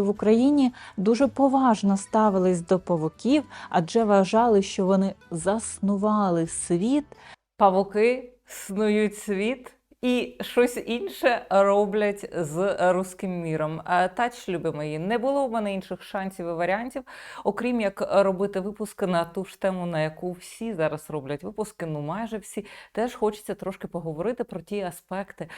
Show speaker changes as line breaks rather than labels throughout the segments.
В Україні дуже поважно ставились до павуків, адже вважали, що вони заснували світ
Павуки снують світ і щось інше роблять з руським міром. Тач, любі мої, не було в мене інших шансів і варіантів, окрім як робити випуски на ту ж тему, на яку всі зараз роблять випуски, ну майже всі. Теж хочеться трошки поговорити про ті аспекти.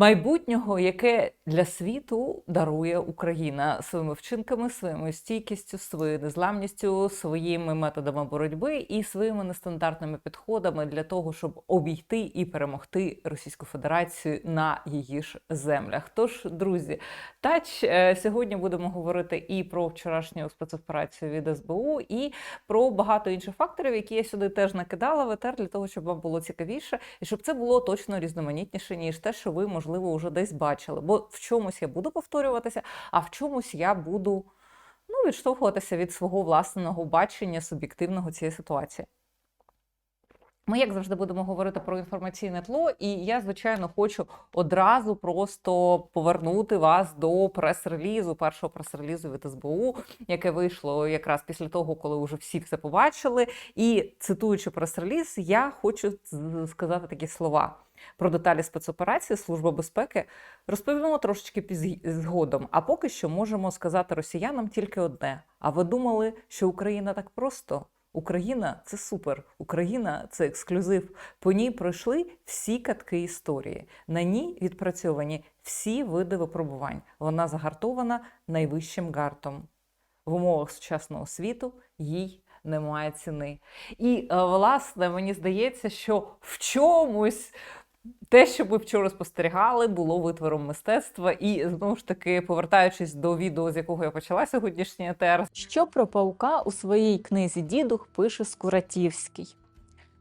Майбутнього, яке для світу дарує Україна своїми вчинками, своєю стійкістю, своєю незламністю, своїми методами боротьби і своїми нестандартними підходами для того, щоб обійти і перемогти Російську Федерацію на її ж землях. Тож, друзі, тач е, сьогодні будемо говорити і про вчорашню спецоперацію від СБУ, і про багато інших факторів, які я сюди теж накидала в етер для того, щоб вам було цікавіше, і щоб це було точно різноманітніше, ніж те, що ви, можливо, вже десь бачили. Бо в чомусь я буду повторюватися, а в чомусь я буду ну, відштовхуватися від свого власного бачення суб'єктивного цієї ситуації. Ми, як завжди, будемо говорити про інформаційне тло, і я, звичайно, хочу одразу просто повернути вас до прес-релізу, першого прес-релізу від СБУ, яке вийшло якраз після того, коли вже всі все побачили. І цитуючи прес-реліз, я хочу сказати такі слова. Про деталі спецоперації Служба безпеки розповімо трошечки згодом. А поки що можемо сказати росіянам тільки одне: а ви думали, що Україна так просто? Україна це супер. Україна це ексклюзив. По ній пройшли всі катки історії. На ній відпрацьовані всі види випробувань. Вона загартована найвищим гартом. В умовах сучасного світу їй немає ціни. І е, власне мені здається, що в чомусь. Те, що ми вчора спостерігали, було витвором мистецтва, і знову ж таки, повертаючись до відео, з якого я почала сьогоднішній етер,
Що про паука у своїй книзі Дідух пише Скуратівський.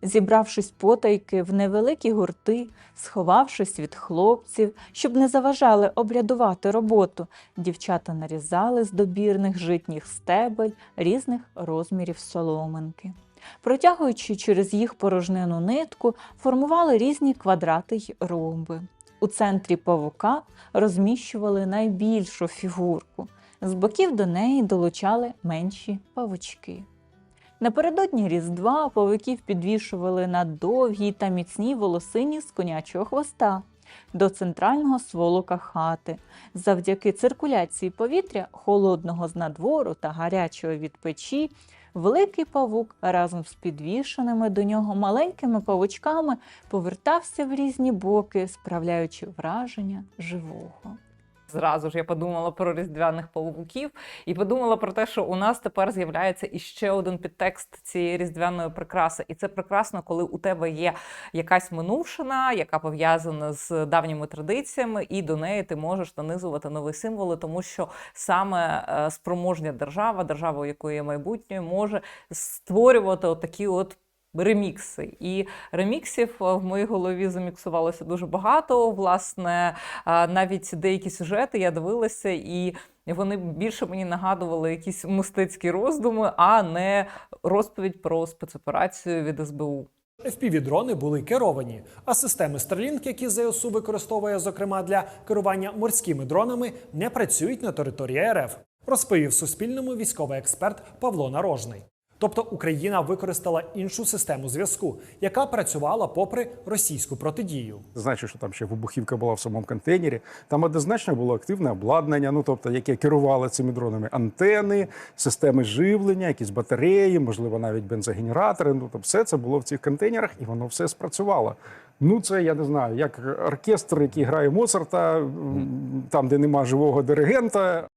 Зібравшись потайки в невеликі гурти, сховавшись від хлопців, щоб не заважали обрядувати роботу, дівчата нарізали з добірних житніх стебель різних розмірів соломинки. Протягуючи через їх порожнену нитку, формували різні квадрати й ромби. У центрі павука розміщували найбільшу фігурку. З боків до неї долучали менші павучки. Напередодні Різдва павуків підвішували на довгій та міцній волосині з конячого хвоста до центрального сволока хати. Завдяки циркуляції повітря, холодного з надвору та гарячого від печі, великий павук разом з підвішеними до нього маленькими павучками повертався в різні боки, справляючи враження живого.
Зразу ж я подумала про різдвяних павуків і подумала про те, що у нас тепер з'являється іще один підтекст цієї різдвяної прикраси. І це прекрасно, коли у тебе є якась минувшина, яка пов'язана з давніми традиціями, і до неї ти можеш нанизувати нові символи, тому що саме е, спроможня держава, держава, у якої є майбутнє, може створювати отакі от. Ремікси і реміксів е, в моїй голові заміксувалося дуже багато. Власне, е, навіть деякі сюжети я дивилася, і вони більше мені нагадували якісь мистецькі роздуми, а не розповідь про спецоперацію від СБУ.
FPV-дрони були керовані, а системи Starlink, які ЗСУ використовує, зокрема для керування морськими дронами, не працюють на території РФ, розповів Суспільному військовий експерт Павло Нарожний. Тобто Україна використала іншу систему зв'язку, яка працювала попри російську протидію.
Значить, що там ще вибухівка була в самому контейнері. Там однозначно було активне обладнання, ну тобто, яке керувало цими дронами антени, системи живлення, якісь батареї, можливо, навіть бензогенератори. Ну тобто, все це було в цих контейнерах, і воно все спрацювало. Ну, це я не знаю, як оркестр, який грає Моцарта, там, де нема живого диригента,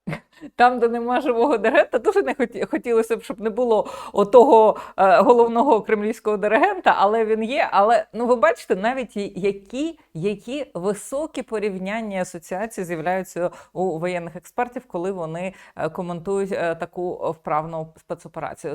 Там, де нема живого диригента, дуже не хоті- хотілося б, щоб не було отого е, головного кремлівського диригента, але він є. Але ну ви бачите, навіть які, які високі порівняння асоціації з'являються у воєнних експертів, коли вони е, коментують е, таку вправну спецоперацію.